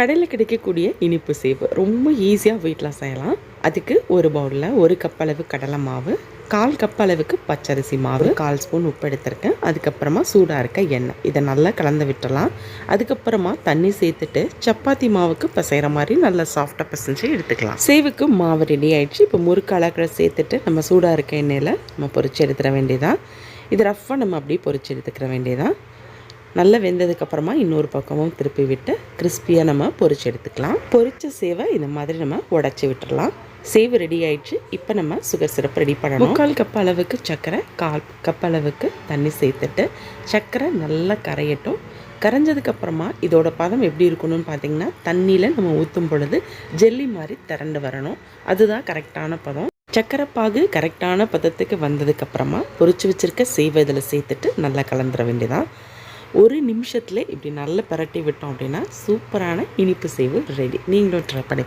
கடையில் கிடைக்கக்கூடிய இனிப்பு சேவு. ரொம்ப ஈஸியாக வீட்டில் செய்யலாம். அதுக்கு ஒரு பவுலில் ஒரு கப் அளவு கடலை மாவு கால் கப் அளவுக்கு பச்சரிசி மாவு கால் ஸ்பூன் உப்பு எடுத்திருக்கேன். அதுக்கப்புறமா சூடாக இருக்க எண்ணெய். இதை நல்லா கலந்து விட்டுறலாம் அதுக்கப்புறமா தண்ணி சேர்த்துட்டு சப்பாத்தி மாவுக்கு பிசைகிற மாதிரி நல்லா சாஃப்டாக பிசைஞ்சு எடுத்துக்கலாம். சேவுக்கு மாவு ரெடி ஆயிடுச்சு. இப்போ முறுக்கு அழகிற சேர்த்துட்டு நம்ம சூடாக இருக்க எண்ணெயில் நம்ம பொரிச்சு எடுத்துட வேண்டியதான் இது ரஃப்பாக நம்ம அப்படியே பொரிச்சு எடுத்துக்கிற வேண்டியதான் நல்லா வெந்ததுக்கப்புறமா இன்னொரு பக்கமும் திருப்பி விட்டு கிறிஸ்பியாக நம்ம பொறிச்சு எடுத்துக்கலாம். பொறிச்ச சேவை இந்த மாதிரி நம்ம உடச்சி விட்டுறலாம். சேவு ரெடி ஆயிடுச்சு. இப்போ நம்ம சுகர் சிரப் ரெடி பண்ணணும். முக்கால் கப் அளவுக்கு சர்க்கரை கால் கப் அளவுக்கு தண்ணி சேர்த்துட்டு சர்க்கரை நல்லா கரையட்டும். கரைஞ்சதுக்கப்புறமா இதோட பதம் எப்படி இருக்கணும்னு பார்த்தீங்கன்னா தண்ணியில் நம்ம ஊற்றும் பொழுது ஜெல்லி மாதிரி திரண்டு வரணும். அதுதான் கரெக்டான பதம். சக்கரை பாகு கரெக்டான பதத்துக்கு வந்ததுக்கப்புறமா பொரிச்சு வச்சுருக்க சேவை இதில் சேர்த்துட்டு நல்லா கலந்துட வேண்டியதான் ஒரு நிமிஷத்தில் இப்படி நல்லா பரட்டி விட்டோம் அப்படின்னா சூப்பரான இனிப்பு செய்வு ரெடி நீங்களும் ட்ரை பண்ணி